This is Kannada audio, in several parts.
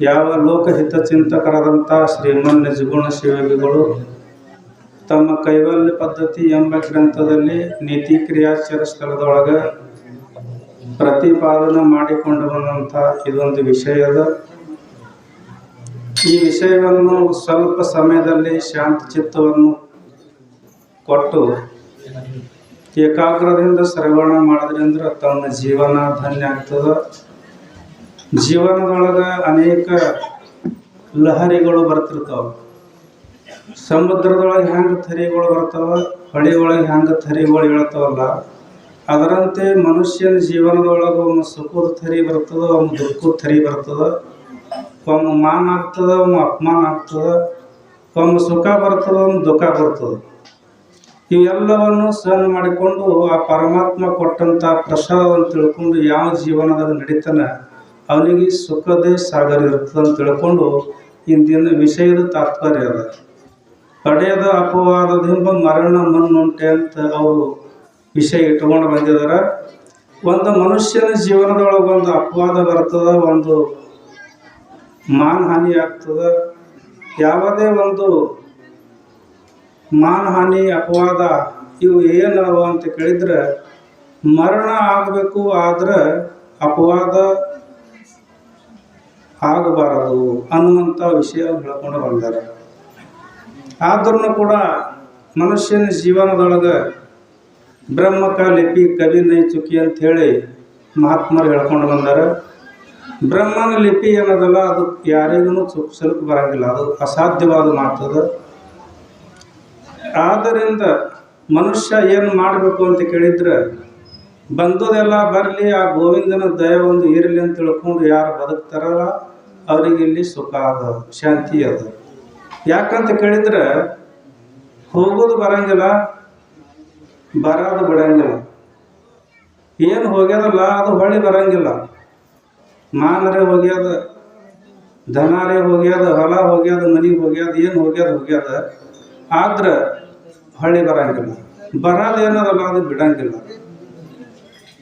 ಯಾವ ಲೋಕಹಿತ ಚಿಂತಕರಾದಂಥ ಶ್ರೀಮನ್ ನಿಜಗುಣ ಶಿವಗಿಗಳು ತಮ್ಮ ಕೈವಲ್ಯ ಪದ್ಧತಿ ಎಂಬ ಗ್ರಂಥದಲ್ಲಿ ನೀತಿ ಕ್ರಿಯಾಚಾರ ಸ್ಥಳದೊಳಗೆ ಪ್ರತಿಪಾದನೆ ಮಾಡಿಕೊಂಡು ಬಂದಂಥ ಇದೊಂದು ವಿಷಯದ ಈ ವಿಷಯವನ್ನು ಸ್ವಲ್ಪ ಸಮಯದಲ್ಲಿ ಶಾಂತ ಚಿತ್ತವನ್ನು ಕೊಟ್ಟು ಏಕಾಗ್ರದಿಂದ ಶ್ರವಣ ಮಾಡಿದ್ರಿಂದ ತನ್ನ ಜೀವನ ಧನ್ಯ ಆಗ್ತದೆ. ಜೀವನದೊಳಗೆ ಅನೇಕ ಲಹರಿಗಳು ಬರ್ತಿರ್ತಾವ. ಸಮುದ್ರದೊಳಗೆ ಹೆಂಗೆ ಥರಿಗಳು ಬರ್ತಾವ ಹೊಳೆ ಒಳಗೆ ಹೆಂಗೆ ಥರಿಗಳು ಹೇಳ್ತಾವಲ್ಲ ಅದರಂತೆ ಮನುಷ್ಯನ ಜೀವನದೊಳಗೆ ಒಮ್ಮೆ ಸುಖದ ಥರಿ ಬರ್ತದ, ಒಮ್ಮೆ ದುಃಖದ ಥರಿ ಬರ್ತದ, ಒಮ್ಮೆ ಮಾನ ಆಗ್ತದ, ಒಮ್ಮೆ ಅಪಮಾನ ಆಗ್ತದ, ಒಮ್ಮೆ ಸುಖ ಬರ್ತದ, ಒಮ್ಮೆ ದುಃಖ ಬರ್ತದ. ಇವೆಲ್ಲವನ್ನು ಸಹನ ಮಾಡಿಕೊಂಡು ಆ ಪರಮಾತ್ಮ ಕೊಟ್ಟಂಥ ಪ್ರಸಾದವನ್ನು ತಿಳ್ಕೊಂಡು ಯಾವ ಜೀವನದಾಗ ನಡೀತಾನೆ ಅವನಿಗೆ ಸುಖದೇ ಸಾಗರ ಇರ್ತದೆ ಅಂತ ತಿಳ್ಕೊಂಡು ಇಂದಿನ ವಿಷಯದ ತಾತ್ಪರ್ಯ ಅದ. ಪಡೆಯದ ಅಪವಾದದಿಂದ ಮರಣ ಮಣ್ಣುಂಟೆ ಅಂತ ಅವರು ವಿಷಯ ಇಟ್ಕೊಂಡು ಬಂದಿದ್ದಾರೆ ಒಂದು ಮನುಷ್ಯನ ಜೀವನದೊಳಗೆ ಒಂದು ಅಪವಾದ ಬರ್ತದೆ, ಒಂದು ಮಾನಹಾನಿ ಆಗ್ತದೆ. ಯಾವುದೇ ಒಂದು ಮಾನಹಾನಿ, ಅಪವಾದ ಇವು ಏನವ ಅಂತ ಕೇಳಿದ್ರೆ ಮರಣ ಆಗಬೇಕು ಆದ್ರೆ ಅಪವಾದ ಆಗಬಾರದು ಅನ್ನುವಂಥ ವಿಷಯ ಹೇಳ್ಕೊಂಡು ಬಂದಾರೆ. ಆದ್ರೂ ಕೂಡ ಮನುಷ್ಯನ ಜೀವನದೊಳಗೆ ಬ್ರಹ್ಮಕ ಲಿಪಿ, ಕವಿ ನೈ ಚುಕಿ ಅಂತ ಹೇಳಿ ಮಹಾತ್ಮರು ಹೇಳ್ಕೊಂಡು ಬಂದಾರೆ. ಬ್ರಹ್ಮನ ಲಿಪಿ ಏನದಲ್ಲ, ಅದು ಯಾರಿಗೂ ಚುಪ್ಸಲಿಕ್ಕೆ ಬರಂಗಿಲ್ಲ, ಅದು ಅಸಾಧ್ಯವಾದ ಮಾತದ ಆದ್ದರಿಂದ ಮನುಷ್ಯ ಏನು ಮಾಡಬೇಕು ಅಂತ ಕೇಳಿದ್ರೆ, ಬಂದದೆಲ್ಲ ಬರಲಿ, ಆ ಗೋವಿಂದನ ದಯ ಒಂದು ಇರಲಿ ಅಂತ ತಿಳ್ಕೊಂಡು ಯಾರು ಬದುಕ್ತಾರಲ್ಲ ಅವರಿಗೆ ಇಲ್ಲಿ ಸುಖ ಅದ ಶಾಂತಿ ಅದ ಯಾಕಂತ ಕೇಳಿದ್ರೆ, ಹೋಗೋದು ಬರಂಗಿಲ್ಲ, ಬರೋದು ಬಿಡಂಗಿಲ್ಲ. ಏನು ಹೋಗ್ಯದಲ್ಲ, ಅದು ಹೊಳ್ಳಿ ಬರಂಗಿಲ್ಲ. ಮಾನರೇ ಹೋಗ್ಯದ, ದನಾರೇ ಹೋಗ್ಯದ, ಹೊಲ ಹೋಗ್ಯದ ಮನೆಗೆ ಹೋಗ್ಯದ, ಏನು ಹೋಗ್ಯದ ಹೋಗ್ಯದ, ಆದ್ರೆ ಹೊಳ್ಳಿ ಬರಂಗಿಲ್ಲ. ಬರೋದು ಏನದಲ್ಲ ಅದು ಬಿಡಂಗಿಲ್ಲ.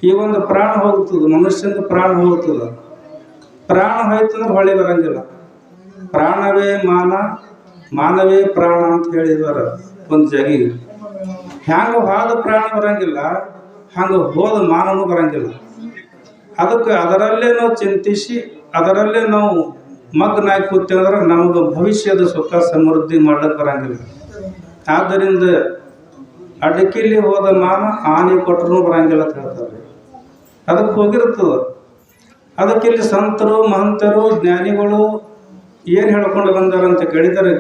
ಈ ಒಂದು ಪ್ರಾಣ ಹೋಗ್ತದೆ ಮನುಷ್ಯನ ಪ್ರಾಣ ಹೋಗ್ತದ. ಪ್ರಾಣ ಹೋಯ್ತಂದ್ರೆ ಹೊಳೆ ಬರಂಗಿಲ್ಲ. ಪ್ರಾಣವೇ ಮಾನ, ಮಾನವೇ ಪ್ರಾಣ ಅಂತ ಹೇಳಿದಾರ ಒಂದು ಜಗಿ. ಹ್ಯಾಂಗ ಹಾದ ಪ್ರಾಣ ಬರಂಗಿಲ್ಲ ಹಂಗ ಹೋದ ಮಾನವೂ ಬರಂಗಿಲ್ಲ. ಅದಕ್ಕೆ ಅದರಲ್ಲೇ ನಾವು ಚಿಂತಿಸಿ, ಅದರಲ್ಲೇ ನಾವು ಮಗ್ನಾಗಿ ಕೂತೇವಂದ್ರೆ ನಮಗೆ ಭವಿಷ್ಯದ ಸುಖ ಸಮೃದ್ಧಿ ಮಾಡ್ಲಿಕ್ಕೆ ಬರಂಗಿಲ್ಲ. ಆದ್ದರಿಂದ ಅಡಕಿಲಿ ಹೋದ ಮಾನ, ಆನೆ ಕೊಟ್ಟರು ಬರಂಗಿಲ್ಲ ಅಂತ ಹೇಳ್ತಾರೆ. ಅದಕ್ಕೆ ಹೋಗಿರ್ತದೆ. ಅದಕ್ಕೆ ಇಲ್ಲಿ ಸಂತರು, ಮಹಂತರು, ಜ್ಞಾನಿಗಳು ಏನು ಹೇಳ್ಕೊಂಡು ಬಂದಾರಂತ ಕೇಳಿದರೆ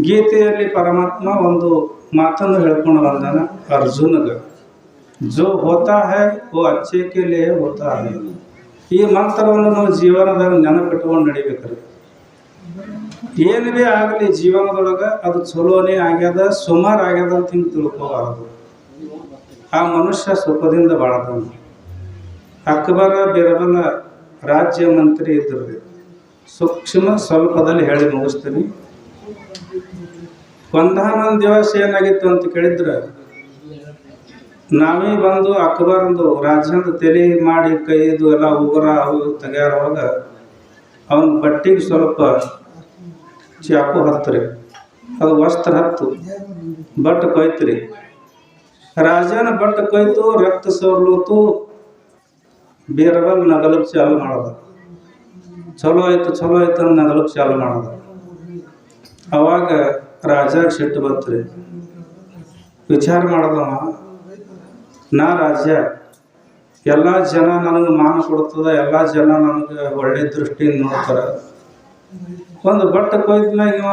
ಗೀತೆಯಲ್ಲಿ ಪರಮಾತ್ಮ ಒಂದು ಮಾತನ್ನು ಹೇಳ್ಕೊಂಡು ಬಂದಾನ, ಅರ್ಜುನಗ. ಜೋ ಹೋತಾ ಹೇ, ಓ ಅಚ್ಚೆ ಕೆ ಲಿಯೇ ಹೋತಾ ಹೇ. ಈ ಮಂತ್ರವನ್ನು ನಾವು ಜೀವನದಾಗ ನೆನಪಿಟ್ಕೊಂಡು ನಡಿಬೇಕ್ರಿ. ಏನು ಭೀ ಆಗಲಿ ಜೀವನದೊಳಗೆ ಅದು ಚಲೋನೇ ಆಗ್ಯದ, ಸುಮಾರು ಆಗ್ಯದ ಅಂತ ಹಿಂಗೆ ತಿಳ್ಕೋಬಾರದು. ಆ ಮನುಷ್ಯ ಸುಖದಿಂದ ಬಾಳದನು ಅಕ್ಬರ ಬಿರಬಲ ರಾಜ್ಯ ಮಂತ್ರಿ ಇದ್ದರು. ಸೂಕ್ಷ್ಮ ಸ್ವಲ್ಪದಲ್ಲಿ ಹೇಳಿ ಮುಗಿಸ್ತೀನಿ. ಒಂದಾನೊಂದು ದಿವಸ ಏನಾಗಿತ್ತು ಅಂತ ಕೇಳಿದ್ರೆ? ನಾವೇ ಬಂದು ಅಕ್ಬರಂದು ರಾಜ್ಯದ ತೆಲೆ ಮಾಡಿ ಕೈದು ಎಲ್ಲ ಉಗುರ ಅವು ಅವನ ಬಟ್ಟಿಗೆ ಸ್ವಲ್ಪ ಚಾಕು ಹತ್ತರಿ. ಅದು ವಸ್ತ್ರ ಹತ್ತು. ಬಟ್ ಕೊಯ್ತ್ರಿ. ರಾಜನ ಬಟ್ ಕೊಯ್ತು, ರಕ್ತ ಸೋರ್ಲೂತು ಬೇರಬಲ್ ನಗಲಕ್ಕೆ ಚಾಲು ಮಾಡೋದು. ಚಲೋ ಆಯ್ತು ಚಲೋ ಆಯ್ತು ಅಂತ ನಗಲಕ್ಕೆ ಚಾಲು ಮಾಡೋದು. ಅವಾಗ ರಾಜ ಸಿಟ್ಟು ಬರ್ತ್ರಿ. ವಿಚಾರ ಮಾಡ್ದವ, ನಾ ರಾಜ್ಯ ಎಲ್ಲ ಜನ ನನಗೆ ಮಾನ ಕೊಡ್ತದ, ಎಲ್ಲ ಜನ ನನಗೆ ಒಳ್ಳೆ ದೃಷ್ಟಿಯಿಂದ ನೋಡ್ತಾರೆ. ಒಂದು ಬಟ್ಟೆ ಕೊಯ್ದ್ಮ್ಯಾಗ ಇವ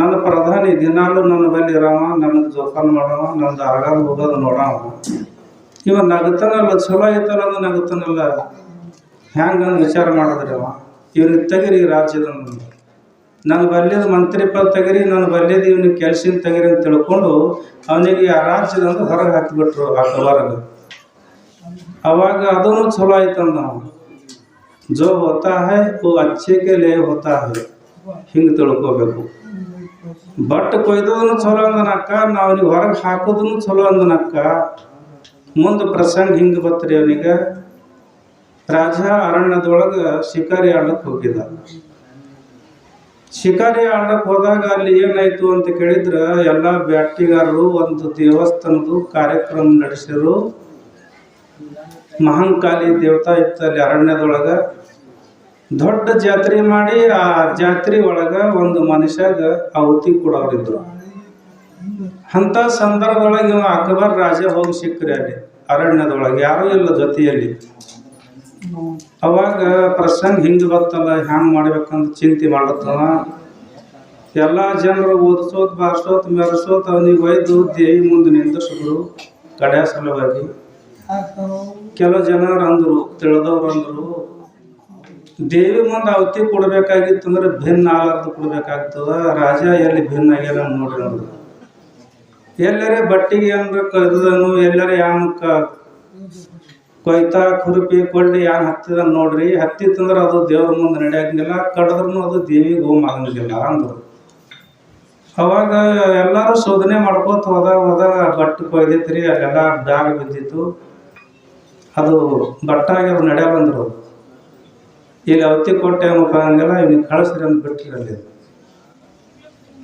ನನ್ನ ಪ್ರಧಾನಿ ದಿನಾಲು ನನ್ನ ಬಳಿ ಇರವ, ನನಗೆ ಜೋಪಾನ ಮಾಡವ, ನಂದು ಆಗಾದ ಹೋಗೋದು ನೋಡವ. ಇವ ನಗತನಲ್ಲ ಚಲೋ ಐತಲ್ಲ ಅಂದ್ರೆ ನಗತನಲ್ಲ ಹ್ಯಾಂಗೆ ವಿಚಾರ ಮಾಡಿದ್ರಿ ಅವ? ಇವ್ನಿಗೆ ತೆಗಿರಿ ರಾಜ್ಯದ ನಾನು ಬಲ್ಯದ ಮಂತ್ರಿ ಪದ ತೆಗಿರಿ, ನಾನು ಬಲ್ಯದ ಇವನ ಕೆಲ್ಸಿನ ತೆಗಿರಿ ಅಂತ ತಿಳ್ಕೊಂಡು ಅವನಿಗೆ ಆ ರಾಜ್ಯದಿಂದ ಹೊರಗೆ ಹಾಕಿಬಿಟ್ರು ಆ ಕವರ್ಗೆ. ಅವಾಗ ಅದೂ ಚಲೋ ಆಯ್ತಂದ ನಾವು ಜೋ ಹೋತಾ ಹೈ ಓ ಅಚ್ಚೆಗೆ ಲೇ ಹೋತಾ ಹೈ ಹಿಂಗೆ ತಿಳ್ಕೊಬೇಕು. ಬಟ್ ಕೊಯ್ದದನು ಚಲೋ ಅಂದನಕ್ಕ ನಾವು ಹೊರಗೆ ಹಾಕೋದನ್ನು ಚಲೋ ಅಂದನಕ್ಕ. ಮುಂದೆ ಪ್ರಸಂಗ ಹಿಂಗೆ ಬತ್ರಿ ಅವನಿಗೆ. ರಾಜ ಅರಣ್ಯದೊಳಗೆ ಶಿಕಾರಿ ಆಡಕ್ಕೆ ಹೋಗಿದ್ದ. ಶಿಕಾರಿ ಆಡಕ್ಕೆ ಹೋದಾಗ ಅಲ್ಲಿ ಏನಾಯ್ತು ಅಂತ ಕೇಳಿದ್ರೆ, ಎಲ್ಲ ಬ್ಯಾಟಿಗಾರರು ಒಂದು ದೇವಸ್ಥಾನದ ಕಾರ್ಯಕ್ರಮ ನಡೆಸಿರು ಮಹಾಂಕಾಲಿ ದೇವತಾ ಇತ್ತು ಅಲ್ಲಿ ಅರಣ್ಯದೊಳಗೆ. ದೊಡ್ಡ ಜಾತ್ರೆ ಮಾಡಿ ಆ ಜಾತ್ರೆ ಒಳಗೆ ಒಂದು ಮನುಷ್ಯಾಗ ಆಹುತಿ ಕೊಡೋರಿದ್ರು. ಅಂಥ ಸಂದರ್ಭದೊಳಗೆ ಇವ ಅಕ್ಬರ್ ರಾಜ ಹೋಗಿ ಸಿಕ್ಕ್ರಿ ಅಲ್ಲಿ ಅರಣ್ಯದೊಳಗೆ. ಯಾರೂ ಇಲ್ಲ ಜೊತೆಯಲ್ಲಿ. ಅವಾಗ ಪ್ರಸಂಗ ಹಿಂಗೆ ಬರ್ತಲ್ಲ ಹ್ಯಾಂಗೆ ಮಾಡ್ಬೇಕಂತ ಚಿಂತೆ ಮಾಡತ್ತದ ಎಲ್ಲ ಜನರು ಓದಿಸೋತ್, ಬಾರ್ಸೋತ್, ಮೆರೆಸೋತ್, ಅವನಿಗೆ ಒಯ್ದು ದೇವಿ ಮುಂದೆ ನಿಂದಿಸಿದ್ರು ಕಡೆ ಸಲುವಾಗಿ ಕೆಲವು ಜನರು ಅಂದರು, ತಿಳಿದವ್ರು ಅಂದರು, ದೇವಿ ಮುಂದೆ ಅವತಿ ಕೊಡ್ಬೇಕಾಗಿತ್ತು ಅಂದ್ರೆ ಭಿನ್ನ ಆಲಾರ್ದು ಕೊಡ್ಬೇಕಾಗ್ತದ. ರಾಜ ಎಲ್ಲಿ ಭಿನ್ನ ಆಗ್ಯಾನ ನೋಡ್ರಿ ಅಂದ್ರು. ಎಲ್ಲರೇ ಬಟ್ಟಿಗೆ ಅಂದ್ರೆ ಕದನು ಎಲ್ಲರ ಯಾನ್ ಕ ಕೊಯ್ತಾ ಕುರುಪಿ ಕೊಳ್ಳಿ ಯಾನ್ ಹತ್ತಿದ ನೋಡ್ರಿ, ಹತ್ತಿತ್ತಂದ್ರೆ ಅದು ದೇವ್ರ ಮುಂದೆ ನಡೆಯಂಗಿಲ್ಲ ಕಡದ್ರೂ ಅದು ದೇವಿಗೆ ಹೋಮ್ ಆಗಂಗಿಲ್ಲ ಅಂದ್ರು. ಅವಾಗ ಎಲ್ಲರೂ ಶೋಧನೆ ಮಾಡ್ಕೋತ ಹೋದಾಗ ಹೋದಾಗ ಬಟ್ಟೆ ಕೊಯ್ದೈತ್ರಿ, ಅಲ್ಲೆಲ್ಲ ಬ್ಯಾಗ್ ಬಿದ್ದಿತ್ತು. ಅದು ಬಟ್ಟಾಗಿ ಅದು ನಡೆಯಲ್ಲಂದ್ರು ಈಗ ಅವತ್ತಿ ಕೊಟ್ಟೆ ಮುಖಂಗೆಲ್ಲ ಇವ್ನಿಗೆ ಕಳಿಸ್ರಿ ಅಂತ ಬಿಟ್ರಿ ಅಲ್ಲಿ.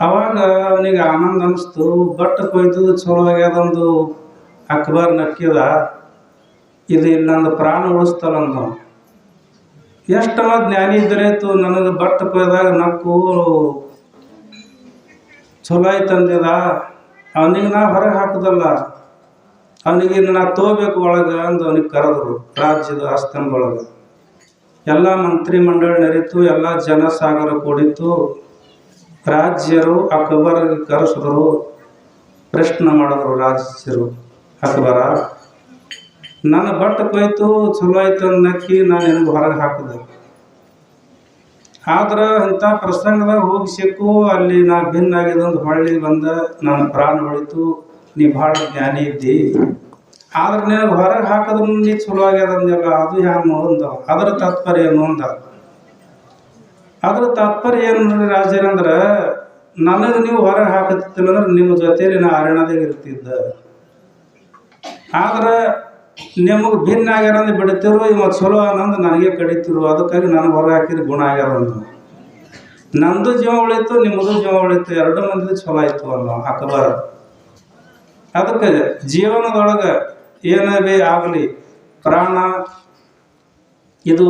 ಅವಾಗ ಅವನಿಗೆ ಆನಂದ ಅನ್ನಿಸ್ತು ಬಟ್ ಕೊಯ್ದು ಚಲೋ ಆಗ್ಯದೊಂದು ಅಕ್ಬರ್ ನಕ್ಕಿದ, ಇದು ಇಲ್ಲಿ ನಂದು ಪ್ರಾಣ ಉಳಿಸ್ತಲ್ಲ ಅಂದ ಎಷ್ಟು ಜ್ಞಾನಿ ಇದ್ದರೇತು ನನಗೆ ಬಟ್ ಕೊಯ್ದಾಗ ನಕ್ಕು ಚಲೋ ಆಯ್ತು ಅಂದಿದ ಅವನಿಗೆ ನಾ ಹೊರಗೆ ಹಾಕುದಲ್ಲ. ಅವನಿಗೆ ನಾ ತೋಬೇಕು ಒಳಗೆ ಅಂದು ಅವನಿಗೆ ಕರೆದ್ರು, ರಾಜ್ಯದ ಆಸ್ಥಾನದೊಳಗೆ. ಎಲ್ಲ ಮಂತ್ರಿ ಮಂಡಳಿ ನಡೀತು, ಎಲ್ಲ ಜನಸಾಗರ ಕೂಡಿತು ರಾಜ್ಯರು ಅಕ್ಬರ್ ಕರೆಸಿದ್ರು ಪ್ರಶ್ನೆ ಮಾಡಿದ್ರು ರಾಜ್ಯರು. ಅಕ್ಬರ, ನನ್ನ ಬಟ್ಟೆ ಕೊಯ್ತು ಚಲೋ ಆಯ್ತು ಅನ್ನಕ್ಕಿ ನಕ್ಕಿ ನಾನು ನಿನಗೆ ಹೊರಗೆ ಹಾಕಿದೆ. ಆದ್ರೆ ಅಂಥ ಪ್ರಸಂಗದಾಗ ಹೋಗಿ ಸಿಕ್ಕು, ಅಲ್ಲಿ ನಾ ಭಿನ್ನ ಆಗಿದಂದು ಹೊಳ್ಳಿ ಬಂದ, ನನ್ನ ಪ್ರಾಣ ಉಳಿತು, ನೀ ಭಾಳ ಜ್ಞಾನಿ ಇದ್ದಿ. ಆದ್ರೆ ನಿನಗೆ ಹೊರಗೆ ಹಾಕಿದ್ರು ನೀ ಚಲೋ ಆಗ್ಯದ ಅಂದಲ್ಲ ಅದು ಹ್ಯಾಂಗ ಅಂದ? ಅದರ ತಾತ್ಪರ್ಯ ಏನು ಅಂದ? ಅದ್ರ ತಾತ್ಪರ್ಯ ಏನು ನೋಡಿ ರಾಜರಂದ್ರೆ ನನಗೆ ನೀವು ಹೊರಗೆ ಹಾಕತ್ತಿಲ್ಲಂದ್ರೆ ನಿಮ್ಮ ಜೊತೆಯಲ್ಲಿ ನಾ ಅರಣ್ಯದಾಗ ಇರ್ತಿದ್ದ. ಆದ್ರೆ ನಿಮಗೆ ಭಿನ್ನ ಬಿಡುತ್ತಿರು ಬಿಡ್ತಿರು ಇವ ಚಲೋ ಅನ್ನೋದು ನನಗೆ ಕಡಿತಿರು. ಅದಕ್ಕಾಗಿ ನನಗೆ ಹೊರಗೆ ಹಾಕಿದ್ರೆ ಗುಣ ಆಗ್ಯಾರಂದು ನಂದು ಜೀವ ಉಳಿತು ನಿಮ್ಮದು ಜೀವ ಉಳಿತು, ಎರಡು ಮಂದಿ ಚಲೋ ಆಯ್ತು ಅನ್ನೋ ಹಾಕಬಾರದು. ಅದಕ್ಕೆ ಜೀವನದೊಳಗೆ ಏನೇ ಆಗಲಿ, ಪ್ರಾಣ, ಇದು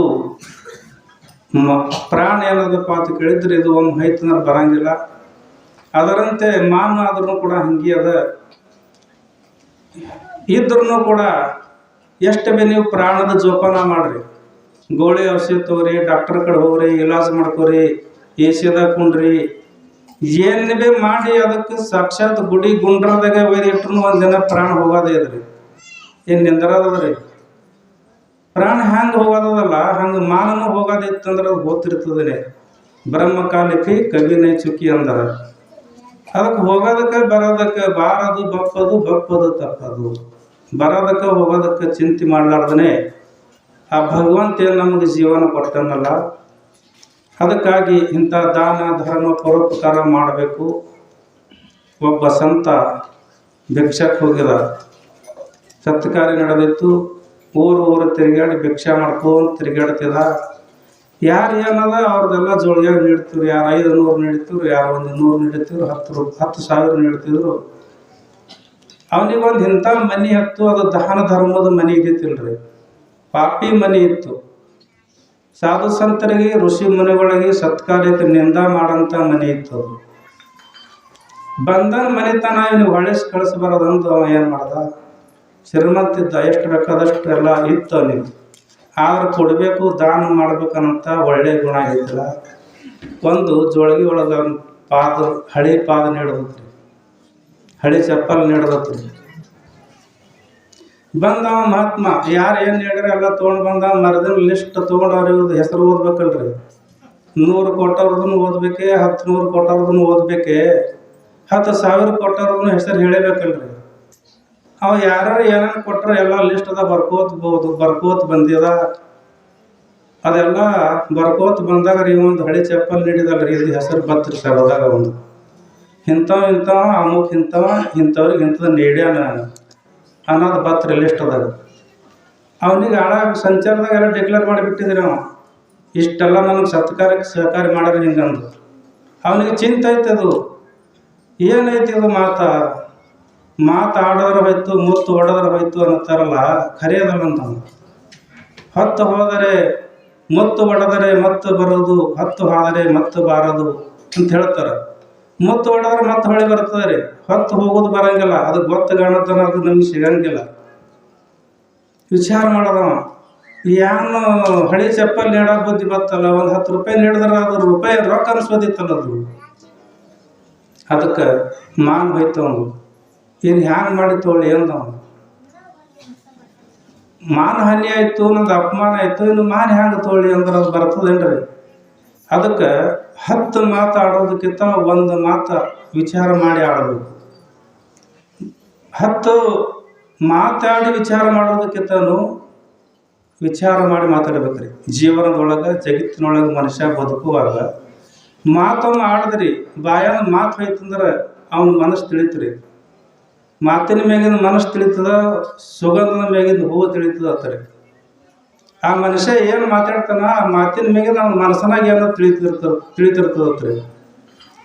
ಪ್ರಾಣ ಏನದಪ್ಪ ಅಂತ ಕೇಳಿದ್ರೆ ಇದು ಒಮ್ಮೆ ಹೈತಂದ್ರೆ ಬರಂಗಿಲ್ಲ. ಅದರಂತೆ ಮಾನ ಆದ್ರೂ ಕೂಡ ಹಂಗೆ ಅದ. ಇದ್ರೂ ಕೂಡ ಎಷ್ಟು ಬಿ ನೀವು ಪ್ರಾಣದ ಜೋಪಾನ ಮಾಡ್ರಿ. ಗೋಳಿ ಔಷಧಿ ತಗೋರಿ ಡಾಕ್ಟರ್ ಕಡೆ ಹೋಗ್ರಿ, ಇಲಾಜ್ ಮಾಡ್ಕೋರಿ ಎ ಸಿದಾಗ ಕುಂಡ್ರಿ. ಏನು ಬಿ ಮಾಡಿ ಅದಕ್ಕೆ ಸಾಕ್ಷಾತ್ ಗುಡಿ ಗುಂಡ್ರದಾಗ ಒಯ್ದಿಟ್ರು ಒಂದು ದಿನ ಪ್ರಾಣ ಹೋಗೋದೇ ಇದ್ರಿ. ಏನು ನಿಂದ್ರದದ್ರಿ? ಪ್ರಾಣ ಹೆಂಗೆ ಹೋಗೋದಲ್ಲ ಹಂಗೆ ಮಾನನು ಹೋಗೋದಿತ್ತಂದ್ರೆ ಅದು ಗೊತ್ತಿರ್ತದನೆ ಬ್ರಹ್ಮಕಾಲಕ್ಕೆ ಕವಿನೇ ಚುಕ್ಕಿ ಅಂದಾರ. ಅದಕ್ಕೆ ಹೋಗೋದಕ್ಕೆ ಬರೋದಕ್ಕೆ ಬಾರದು ಬಪ್ಪದು ಬಪ್ಪದು ತಪ್ಪದು. ಬರೋದಕ್ಕೆ ಹೋಗೋದಕ್ಕೆ ಚಿಂತೆ ಮಾಡಲಾರ್ದನೆ. ಆ ಭಗವಂತ ನಮಗೆ ಜೀವನ ಕೊಟ್ಟನಲ್ಲ, ಅದಕ್ಕಾಗಿ ಇಂಥ ದಾನ, ಧರ್ಮ, ಪರೋಪಕಾರ ಮಾಡಬೇಕು. ಒಬ್ಬ ಸಂತ ಭಿಕ್ಷಕ್ಕೆ ಹೋಗಿದ. ಸತ್ಕಾರ್ಯ ನಡೆದಿತ್ತು. ಊರು ಊರು ತಿರುಗಾಡಿ ಭಿಕ್ಷೆ ಮಾಡ್ಕೊಂಡು ತಿರುಗಾಡ್ತಿದ ಯಾರು ಏನದ ಅವ್ರದ್ದೆಲ್ಲ ಜೋಳಿಯಾಗ ನೀಡ್ತಿದ್ರು, ಯಾರು ಐದು ನೂರು ನೀಡ್ತಿದ್ರು, ಯಾರು ಒಂದು ನೂರು ನೀಡ್ತಿದ್ರು, ಹತ್ತು ರೂಪಾಯಿ ಹತ್ತು ಸಾವಿರ ನೀಡ್ತಿದ್ರು. ಅವನಿಗೊಂದು ಇಂಥ ಮನೆ ಹತ್ತು, ಅದು ದಹನ ಧರ್ಮದ ಮನೆ ಇದ್ದಿತ್ತಿಲ್ರಿ. ಪಾಪಿ ಮನೆ ಇತ್ತು. ಸಾಧು ಸಂತರಿಗೆ, ಋಷಿ ಮುನಿಗಳಿಗೆ ಸತ್ಕಾರ್ಯಕ್ಕೆ ನಿಂದ ಮಾಡಂತ ಮನೆ ಇತ್ತು ಅದು. ಬಂದನ ಮನೆತನ ಇವನು ಹೊಳೆಸ್ ಕಳಿಸ್ಬಾರದಂದು ಅವ ಏನು ಮಾಡ್ದ? ಶ್ರೀಮಂತಿದ್ದ ಎಷ್ಟು ಬೇಕಾದಷ್ಟು ಎಲ್ಲ ಇತ್ತು ಅವನಿಗೆ ಆದ್ರೆ ಕೊಡಬೇಕು, ದಾನ ಮಾಡ್ಬೇಕನ್ನಂತ ಒಳ್ಳೆ ಗುಣ ಇದ್ದಿಲ್ಲ ಒಂದು ಜೋಳಿಗೆ ಒಳಗೆ ಪಾದ, ಹಳಿ ಪಾದ ನೀಡದತ್ರಿ ಹಳಿ ಚಪ್ಪಲ್ ನೀಡದತ್ರಿ ಬಂದ ಮಹಾತ್ಮ, ಯಾರು ಏನು ಹೇಳಿದ್ರೆ ಎಲ್ಲ ತೊಗೊಂಡು ಬಂದ, ಮರದಿನ ಲಿಸ್ಟ್ ತೊಗೊಂಡು ಅವ್ರಿಗೆ ಹೆಸರು ಓದ್ಬೇಕಲ್ರಿ. ನೂರು ಕೊಟ್ಟವ್ರದನ್ನು ಓದ್ಬೇಕೆ ಹತ್ತು ನೂರು ಕೊಟ್ಟವ್ರದನ್ನು ಓದ್ಬೇಕೆ, ಹತ್ತು ಸಾವಿರ ಕೊಟ್ಟವ್ರದನ್ನು ಹೆಸರು ಹೇಳಬೇಕಲ್ರಿ. ಅವ ಯಾರು ಏನೇನು ಕೊಟ್ಟರೆ ಎಲ್ಲ ಲಿಸ್ಟ್ ಬರ್ಕೋತ ಬೋದು, ಬರ್ಕೋತ ಬಂದಿದ. ಅದೆಲ್ಲ ಬರ್ಕೋತ ಬಂದಾಗ ರೀ ಒಂದು ಹಳೆ ಚಪ್ಪಲ್ ನೀಡಿದಲ್ಲ ರೀ ಇದು ಹೆಸರು ಸರ್ ಹೋದಾಗ ಒಂದು. ಇಂಥವ್ ಇಂಥವ, ಅಮುಕ್ ಇಂಥವ, ಇಂಥವ್ರಿಗೆ ಇಂಥದ್ದು ನೀಡ್ಯಾನ ಅನ್ನೋದು ಬತ್ರಿ ಲಿಸ್ಟ್ ಅದಾಗ. ಅವನಿಗೆ ಆಳ ಸಂಚಾರದಾಗ ಎಲ್ಲ ಡಿಕ್ಲೇರ್ ಮಾಡಿಬಿಟ್ಟಿದ್ರಿ ಅವ. ಇಷ್ಟೆಲ್ಲ ನನಗೆ ಸತ್ಕಾರಕ್ಕೆ ಸಹಕಾರ ಮಾಡಿದ್ರೆ ಹಿಂಗಂದು. ಅವನಿಗೆ ಚಿಂತೆ ಐತೆ ಅದು. ಏನೈತಿ ಅದು ಮಾತ? ಮಾತಾಡಿದ್ರೆ ಹೋಯ್ತು ಮುತ್ತು ಹೊಡೆದ್ರೆ ಹೋಯ್ತು ಅನ್ನತ್ತಾರಲ್ಲ ಖರೆಯದಲ್ಲ ಅಂತ ಹತ್ತು ಹೋದರೆ ಮುತ್ತು ಹೊಡೆದರೆ ಮತ್ತೆ ಬರೋದು, ಹತ್ತು ಹಾದರೆ ಮತ್ತೆ ಬಾರದು ಅಂತ ಹೇಳ್ತಾರೆ. ಮುತ್ತು ಹೊಡೆದ್ರೆ ಮತ್ತೆ ಹೊಳಿ ಬರ್ತದೆ ರೀ. ಹೊತ್ತು ಹೋಗೋದು ಬರಂಗಿಲ್ಲ, ಅದು ಗೊತ್ತು ಕಾಣತನ ಅದು ನಮ್ಗೆ ಸಿಗಂಗಿಲ್ಲ. ವಿಚಾರ ಮಾಡದವ. ಏನು ಹಳಿ ಚಪ್ಪಲ್ ಹೇಳೋಕೆ ಬುದ್ಧಿ ಬತ್ತಲ್ಲ, ಒಂದು ಹತ್ತು ರೂಪಾಯಿ ನೀಡಿದ್ರೆ ಅದು ರೂಪಾಯಿ ರೊಕ್ಕ ಅನ್ಸೋದಿತ್ತಲ್ಲ ಅದು. ಅದಕ್ಕೆ ಮಾನ್ ಹೋಯ್ತು ಅವನು ಏನು ಹ್ಯಾಂಗೆ ಮಾಡಿ ತೋಳಿ ಏನು ಮಾನಹಾನಿ ಆಯಿತು, ನಂದು ಅಪಮಾನ ಆಯಿತು, ಇನ್ನು ಮಾನ ಹ್ಯಾಂಗೆ ತೋಳಿ ಅಂದ್ರೆ ಅದು ಬರ್ತದೇನ್ರಿ? ಅದಕ್ಕೆ ಹತ್ತು ಮಾತಾಡೋದಕ್ಕಿಂತ ಒಂದು ಮಾತು ವಿಚಾರ ಮಾಡಿ ಆಡಬೇಕು. ಹತ್ತು ಮಾತಾಡಿ ವಿಚಾರ ಮಾಡೋದಕ್ಕಿಂತನು ವಿಚಾರ ಮಾಡಿ ಮಾತಾಡ್ಬೇಕ್ರಿ. ಜೀವನದೊಳಗೆ, ಜಗತ್ತಿನೊಳಗೆ ಮನುಷ್ಯ ಬದುಕುವಾಗ ಮಾತನ್ನು ಆಡಿದ್ರಿ ಬಾಯ ಮಾತು ಹೋಯ್ತಂದ್ರೆ ಅವನ ಮನಸ್ಸು ತಿಳಿತ್ರಿ. ಮಾತಿನ ಮ್ಯಾಗಿನ ಮನಸ್ಸು ತಿಳಿತದ, ಸುಗಂಧದ ಮ್ಯಾಗಿನ ಹೂವು ತಿಳಿತದ ಅತ್ತರಿ ಆ ಮನುಷ್ಯ ಏನು ಮಾತಾಡ್ತಾನ ಆ ಮಾತಿನ ಮ್ಯಾಗಿನ ಅವ್ನ ಮನಸ್ಸನಾಗ ಏನೋ ತಿಳಿತಿರ್ತದ ತಿಳಿತಿರ್ತದತ್ರಿ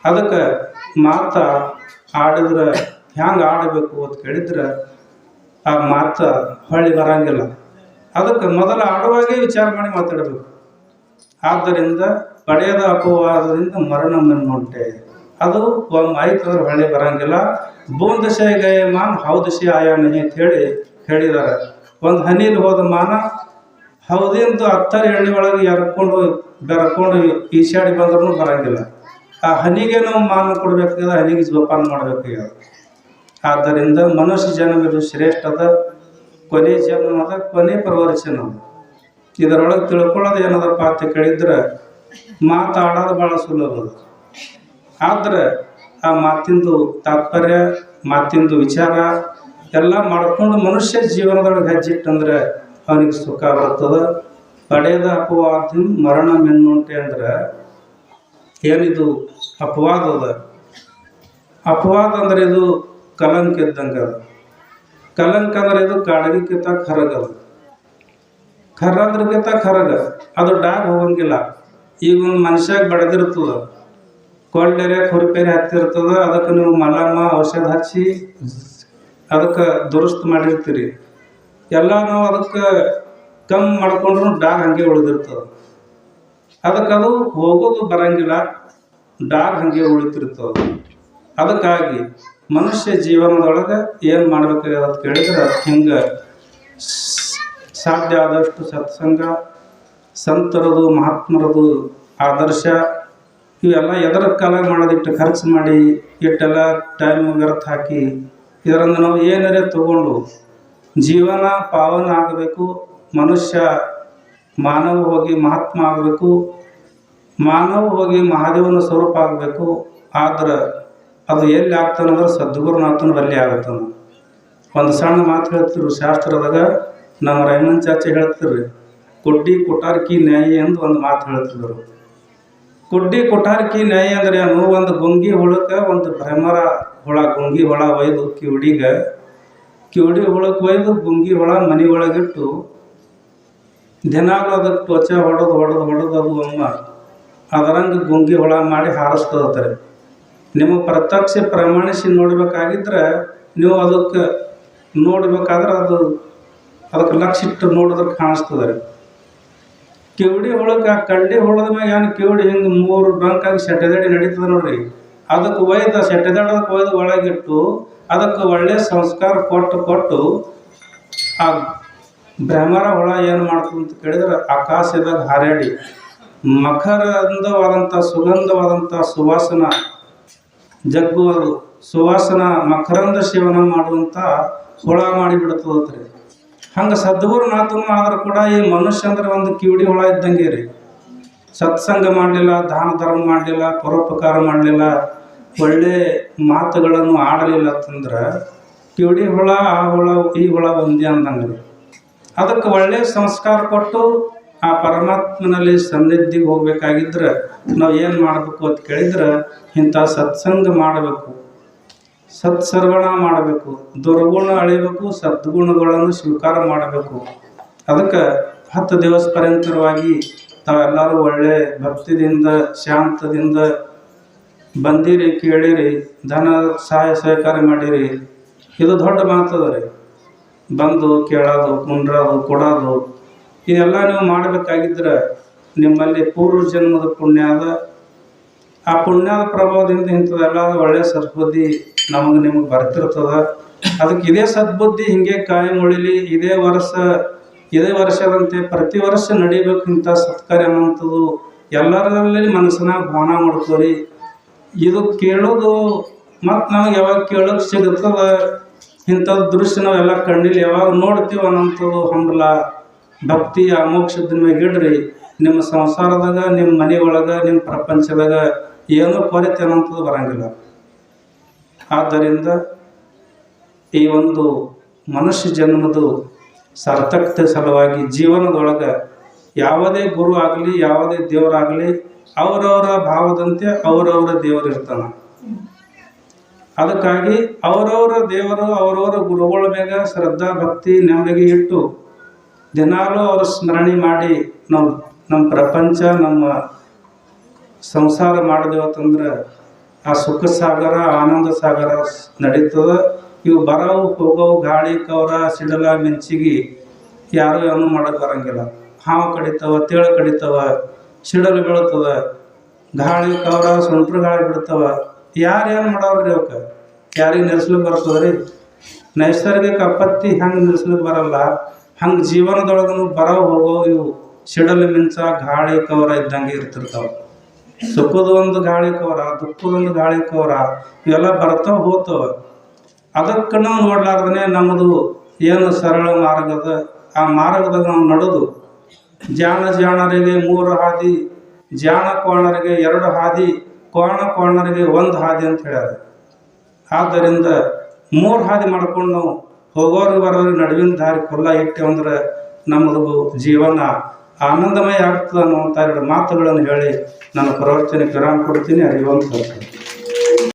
ಅದಕ್ಕೆ ಮಾತ ಆಡಿದ್ರೆ ಹ್ಯಾಂಗೆ ಆಡಬೇಕು ಅಂತ ಕೇಳಿದ್ರೆ, ಆ ಮಾತ ಹೊಳ್ಳಿ ಬರಂಗಿಲ್ಲ. ಅದಕ್ಕೆ ಮೊದಲು ಆಡುವಾಗೇ ವಿಚಾರ ಮಾಡಿ ಮಾತಾಡಬೇಕು. ಆದ್ದರಿಂದ ಪಡೆಯದ ಅಪವಾದದಿಂದ ಮರಣ ಮಣ್ಣುಂಟೆ ಅದು ಒಮ್ಮೆ ಆಯ್ತಂದ್ರೆ ಹೊಳ್ಳಿ ಬರಂಗಿಲ್ಲ. ಬೂಂದಶೆ ಗಯ ಮಾನ್ ಹೌದಶೆ ಆಯಾಮಿ ಅಂತ ಹೇಳಿ ಹೇಳಿದ್ದಾರೆ ಒಂದು ಹನಿಲಿ ಹೋದ ಮಾನ, ಹೌದಿಂದು ಹತ್ತರ ಎಣ್ಣೆ ಒಳಗೆ ಎರಕೊಂಡು, ಬೆರ್ಕೊಂಡು ಈಶಾಡಿ ಬಂದ್ರೂ ಬರಂಗಿಲ್ಲ. ಆ ಹನಿಗೆ ನಾವು ಮಾನ ಕೊಡ್ಬೇಕಾಗ ಹನಿಗೆ ಜೋಪಾನ ಮಾಡಬೇಕಾಗ್ಯದ. ಆದ್ದರಿಂದ ಮನುಷ್ಯ ಜನ್ಮದು ಶ್ರೇಷ್ಠದ ಕೊನೆ ಜನ್ಮದ ಕೊನೆ ಪ್ರವರ್ಚನ ಇದರೊಳಗೆ ತಿಳ್ಕೊಳ್ಳೋದು ಏನದಪ್ಪ ಅಂತ ಕೇಳಿದ್ರೆ, ಮಾತಾಡೋದು ಭಾಳ ಸುಲಭ ಆದ್ರೆ ಆ ಮಾತಿಂದು ತಾತ್ಪರ್ಯ, ಮಾತಿಂದು ವಿಚಾರ ಎಲ್ಲ ಮಾಡಿಕೊಂಡು ಮನುಷ್ಯ ಜೀವನದೊಳಗೆ ಹೆಜ್ಜಿಟ್ಟಂದ್ರೆ ಅವನಿಗೆ ಸುಖ ಬರ್ತದೆ. ಪಡೆಯದ ಅಪವಾದ ಮರಣ ಮೆನ್ನುಂಟೆ ಅಂದ್ರೆ ಏನಿದು? ಅಪವಾದ ಅದ. ಅಪವಾದ ಅಂದ್ರೆ ಇದು ಕಲಂಕ ಇದ್ದಂಗೆ ಅದ. ಕಲಂಕ ಅಂದ್ರೆ ಇದು ಕಾಡಗಿಕ್ಕಿಂತ ಖರಗದ ಖರ ಅಂದ್ರಕ್ಕಿಂತ ಖರಗ ಅದು ಡಾಗ್ ಹೋಗಂಗಿಲ್ಲ. ಈಗ ಒಂದು ಮನುಷ್ಯಾಗ ಬಡದಿರ್ತದ. ಕೊಳ್ಳೆರೆ ಕುರಿಪೇರೆ ಹತ್ತಿರ್ತದ, ಅದಕ್ಕೆ ನೀವು ಮಲಮ್ಮ ಔಷಧ ಹಚ್ಚಿ ಅದಕ್ಕೆ ದುರಸ್ತ್ ಮಾಡಿರ್ತೀರಿ. ಎಲ್ಲ ನಾವು ಅದಕ್ಕೆ ಕಮ್ಮಿ ಮಾಡ್ಕೊಂಡ್ರು ಡಾಗ್ ಹಂಗೆ ಉಳಿದಿರ್ತದ. ಅದಕ್ಕೆ ಅದು ಹೋಗೋದು ಬರಂಗಿಲ್ಲ, ಡಾಗ್ ಹಂಗೆ ಉಳಿತಿರ್ತದ. ಅದಕ್ಕಾಗಿ ಮನುಷ್ಯ ಜೀವನದೊಳಗೆ ಏನು ಮಾಡ್ಬೇಕು ಅಂತ ಕೇಳಿದ್ರೆ, ಹಿಂಗೆ ಸಾಧ್ಯ ಆದಷ್ಟು ಸತ್ಸಂಗ, ಸಂತರದು, ಮಹಾತ್ಮರದು ಆದರ್ಶ ಇವೆಲ್ಲ ಎದರ ಕಾಲ ಮಾಡೋದಿಟ್ಟು ಖರ್ಚು ಮಾಡಿ ಇಟ್ಟೆಲ್ಲ ಟೈಮ್ ವ್ಯರ್ಥ ಹಾಕಿ ಇದರಿಂದ ನಾವು ಏನಾರೇ ತಗೊಂಡು ಜೀವನ ಪಾವನ ಆಗಬೇಕು, ಮನುಷ್ಯ ಮಾನವ ಹೋಗಿ ಮಹಾತ್ಮ ಆಗಬೇಕು, ಮಾನವ ಹೋಗಿ ಮಹಾದೇವನ ಸ್ವರೂಪ ಆಗಬೇಕು, ಆದ್ರೆ ಅದು ಎಲ್ಲಿ ಆಗ್ತಾನಂದ್ರೆ ಸದ್ಗುರುನಾಥನ ಬಲ್ಲಿ ಆಗತ್ತಾನ ಒಂದು ಸಣ್ಣ ಮಾತು ಹೇಳ್ತಿರು ಶಾಸ್ತ್ರದಾಗ, ನಮ್ಮ ರೈಮನ್ ಚಾಚೆ ಹೇಳ್ತಿರ್ರಿ ಕೊಡ್ಡಿ ಕೊಟ್ಟಾರ್ಕಿ ನ್ಯಾಯ ಎಂದು ಒಂದು ಮಾತು ಹೇಳ್ತಿದ್ರು. ಕೊಡ್ಡಿ ಕೊಟ್ಟಾರ್ಕಿ ನ್ಯಾಯ ಅಂದ್ರೆ ಏನು? ಒಂದು ಗುಂಗಿ ಹುಳಕ್ಕೆ ಒಂದು ಭ್ರಮರ ಹುಳ, ಗುಂಗಿ ಹುಳ ಒಯ್ದು ಕಿವುಡಿಗೆ. ಕಿವುಡಿ ಹುಳಕ್ಕೆ ಒಯ್ದು ಗುಂಗಿ ಹುಳ ಮನೆ ಒಳಗಿಟ್ಟು ದಿನಾಲು ಅದಕ್ಕೆ ತ್ವಚೆ ಹೊಡೆದು ಹೊಡೆದು ಹೊಡೆದು ಅದು ಅಮ್ಮ ಅದರಂಗೆ ಗುಂಗಿ ಹುಳ ಮಾಡಿ ಹಾರಿಸ್ತದತ್ತಾರೆ ನಿಮ್ಮ ಪ್ರತ್ಯಕ್ಷ ಪ್ರಮಾಣಿಸಿ ನೋಡ್ಬೇಕಾಗಿದ್ರೆ, ನೀವು ಅದಕ್ಕೆ ನೋಡ್ಬೇಕಾದ್ರೆ ಅದು ಅದಕ್ಕೆ ಲಕ್ಷ ಇಟ್ಟು ನೋಡಿದ್ರೆ ಕಾಣಿಸ್ತದೆ ರೀ ಕಿವಿಡಿ ಹುಳಕ್ಕೆ ಆ ಹುಳದ ಮ್ಯಾಗ ಏನು ಕಿವಿಡಿ ಹಿಂಗೆ ಮೂರು ಡಂಕಾಗಿ ಸೆಟೆದಾಡಿ ನಡೀತದೆ ನೋಡ್ರಿ. ಅದಕ್ಕೆ ಒಯ್ದು ಸೆಟೆದಾಡೋದಕ್ಕೆ ಒಯ್ದು ಒಳಗಿಟ್ಟು ಅದಕ್ಕೆ ಒಳ್ಳೆ ಸಂಸ್ಕಾರ ಕೊಟ್ಟು ಕೊಟ್ಟು ಆ ಭ್ರಮರ ಹೊಳ ಏನು ಮಾಡ್ತದೆ ಅಂತ ಕೇಳಿದ್ರೆ ಆಕಾಶದಾಗ ಹಾರಾಡಿ. ಮಕರಂದವಾದಂಥ ಸುಗಂಧವಾದಂಥ ಸುವಾಸನ ಜಗ್ಗುವುದು ಸುವಾಸನ ಮಕರಂದ ಸೇವನ ಮಾಡುವಂಥ ಹುಳ ಮಾಡಿಬಿಡ್ತದತ್ರಿ ಹಂಗೆ ಸದ್ಗುರುನಾಥನು ಆದ್ರೆ ಕೂಡ ಈ ಮನುಷ್ಯ ಅಂದ್ರೆ ಒಂದು ಕಿವಿಡಿ ಹುಳ ಇದ್ದಂಗೆ ರೀ. ಸತ್ಸಂಗ ಮಾಡಲಿಲ್ಲ, ದಾನ ಧರ್ಮ ಮಾಡಲಿಲ್ಲ, ಪರೋಪಕಾರ ಮಾಡಲಿಲ್ಲ, ಒಳ್ಳೆ ಮಾತುಗಳನ್ನು ಆಡಲಿಲ್ಲ ಅಂತಂದ್ರೆ ಕಿವಿಡಿ ಹುಳ, ಆ ಹುಳ, ಈ ಹುಳ ಒಂದೇ ಅಂದಂಗೆ ರೀ. ಅದಕ್ಕೆ ಒಳ್ಳೆ ಸಂಸ್ಕಾರ ಕೊಟ್ಟು ಆ ಪರಮಾತ್ಮನಲ್ಲಿ ಸನ್ನಿಧಿಗೆ ಹೋಗ್ಬೇಕಾಗಿದ್ರೆ ನಾವು ಏನು ಮಾಡಬೇಕು ಅಂತ ಕೇಳಿದ್ರೆ ಇಂಥ ಸತ್ಸಂಗ ಮಾಡಬೇಕು. ಸತ್ಸರ್ವಣ ಮಾಡಬೇಕು, ದುರ್ಗುಣ ಅಳಿಬೇಕು, ಸದ್ಗುಣಗಳನ್ನು ಸ್ವೀಕಾರ ಮಾಡಬೇಕು. ಅದಕ್ಕೆ ಹತ್ತು ದಿವಸ ಪರ್ಯಂತರವಾಗಿ ತಾವೆಲ್ಲರೂ ಒಳ್ಳೆ ಭಕ್ತಿದಿಂದ, ಶಾಂತದಿಂದ ಬಂದಿರಿ, ಕೇಳಿರಿ, ಧನ ಸಹಾಯ ಸಹಕಾರ ಮಾಡಿರಿ. ಇದು ದೊಡ್ಡ ಮಾತದ ರೀ. ಬಂದು ಕೇಳೋದು ಕುಂಡ್ರೋದು ಕೊಡೋದು, ಇದೆಲ್ಲ ನೀವು ಮಾಡಬೇಕಾಗಿದ್ರೆ ನಿಮ್ಮಲ್ಲಿ ಪೂರ್ವ ಜನ್ಮದ ಪುಣ್ಯ ಅದ ಆ ಪುಣ್ಯದ ಪ್ರಭಾವದಿಂದ ಇಂಥದ್ದೆಲ್ಲ ಒಳ್ಳೆ ಸದ್ಬುದ್ಧಿ ನಮಗೆ ನಿಮಗೆ ಬರ್ತಿರ್ತದ. ಅದಕ್ಕೆ ಇದೇ ಸದ್ಬುದ್ಧಿ ಹಿಂಗೆ ಕಾಯಂ ಉಳಿಲಿ, ಇದೇ ವರ್ಷ, ಇದೇ ವರ್ಷದಂತೆ ಪ್ರತಿ ವರ್ಷ ನಡಿಬೇಕು ಇಂಥ ಸತ್ಕಾರ್ಯ ಅನ್ನೋಂಥದ್ದು ಎಲ್ಲರಲ್ಲಿ ಮನಸ್ಸಿನಾಗ ಭಾವನ ಮಾಡ್ಕೋರಿ. ಇದು ಕೇಳೋದು ಮತ್ತು ನಮಗೆ ಯಾವಾಗ ಕೇಳೋಕೆ ಸಿಗುತ್ತದ? ಇಂಥದ್ದು ದೃಶ್ಯ ನಾವೆಲ್ಲ ಕಣ್ಣಿಲಿ ಯಾವಾಗ ನೋಡ್ತೀವಿ ಅನ್ನೋಂಥದ್ದು ಹಂಬಲ. ಭಕ್ತಿ ಆ ಮೋಕ್ಷದ ಮೇಲೆ ಇಡ್ರಿ. ನಿಮ್ಮ ಸಂಸಾರದಾಗ, ನಿಮ್ಮ ಮನೆ ಒಳಗೆ ನಿಮ್ಮ ಪ್ರಪಂಚದಾಗ ಏನೂ ಕೊರತೆ ಅನ್ನೋಂಥದ್ದು ಬರಂಗಿಲ್ಲ. ಆದ್ದರಿಂದ ಈ ಒಂದು ಮನುಷ್ಯ ಜನ್ಮದು ಸಾರ್ಥಕತೆ ಸಲುವಾಗಿ ಜೀವನದೊಳಗೆ ಯಾವುದೇ ಗುರು ಆಗಲಿ, ಯಾವುದೇ ದೇವರಾಗಲಿ, ಅವರವರ ಭಾವದಂತೆ ಅವರವರ ದೇವರು ಇರ್ತಾನೆ. ಅದಕ್ಕಾಗಿ ಅವರವರ ದೇವರು, ಅವರವರ ಗುರುಗಳ ಮ್ಯಾಗ ಶ್ರದ್ಧಾ, ಭಕ್ತಿ ನೆಮ್ಮದಿಗೆ ಇಟ್ಟು ದಿನಾಲೂ ಅವ್ರ ಸ್ಮರಣೆ ಮಾಡಿ ನಮ್ಮ ನಮ್ಮ ಪ್ರಪಂಚ, ನಮ್ಮ ಸಂಸಾರ ಮಾಡಿದೆವತ್ತಂದ್ರೆ ಆ ಸುಖ ಸಾಗರ, ಆನಂದ ಸಾಗರ ನಡೀತದ. ಇವು ಬರವು, ಹೋಗವು, ಗಾಳಿ, ಕವರ, ಸಿಡಲ, ಮಿಂಚಿಗಿ ಯಾರು ಏನು ಮಾಡಕ್ ಬರಂಗಿಲ್ಲ. ಹಾವು ಕಡಿತವ, ತೇಳು ಕಡಿತವ, ಸಿಡಲು ಬೀಳ್ತದ, ಗಾಳಿ, ಕವರ ಸುಂಟ್ರ ಗಾಳಿ ಬಿಡ್ತವ. ಯಾರು ಏನು ಮಾಡವ್ರಿ ಅವಕ್ಕೆ? ಯಾರಿಗೆ ನಿಲ್ಸ್ಲಿಕ್ಕೆ ಬರ್ತದ ರೀ? ನೈಸರ್ಗಿಕ ಅಪತ್ತಿ ಹೆಂಗೆ ನಿಲ್ಸ್ಲಿಕ್ಕೆ ಬರಲ್ಲ. ಹಂಗೆ ಜೀವನದೊಳಗನು ಬರವು ಹೋಗೋ ಇವು ಸಿಡಲು, ಮಿಂಚ, ಗಾಳಿ, ಕವರ ಇದ್ದಂಗೆ ಇರ್ತಿರ್ತಾವ. ಸುಖದ ಒಂದು ಗಾಳಿ ಕೋರ ದುಃಖದ ಒಂದು ಗಾಳಿ ಕೋರ, ಇವೆಲ್ಲ ಬರ್ತಾವ ಹೋಗ್ತಾವ. ಅದಕ್ಕೆ ನಾವು ನೋಡ್ಲಾರ್ದನೆ ನಮ್ಮದು ಏನು ಸರಳ ಮಾರ್ಗದ, ಆ ಮಾರ್ಗದಾಗ ನಾವು ನಡೆದು. ಜಾಣ ಜಾಣರಿಗೆ ಮೂರು ಹಾದಿ ಜಾಣ ಕೋಣರಿಗೆ ಎರಡು ಹಾದಿ, ಕೋಣ ಕೋಣರಿಗೆ ಒಂದು ಹಾದಿ ಅಂತ ಹೇಳ್ಯಾರ. ಆದ್ದರಿಂದ ಮೂರು ಹಾದಿ ಮಾಡ್ಕೊಂಡು ನಾವು ಹೋಗೋರಿಗೆ ಬರೋರಿಗೆ ನಡುವಿನ ದಾರಿ ಖುಲ್ಲ ಇಟ್ಟೆ ಅಂದ್ರೆ ನಮ್ಮದು ಜೀವನ. ಆನಂದಮಯ ಆಗ್ತದೆ ಅನ್ನುವಂಥ ಎರಡು ಮಾತುಗಳನ್ನು ಹೇಳಿ ನಾನು ಪ್ರವಚನಕ್ಕೆ ವಿರಾಮ ಕೊಡ್ತೀನಿ. ಅರಿವಂತ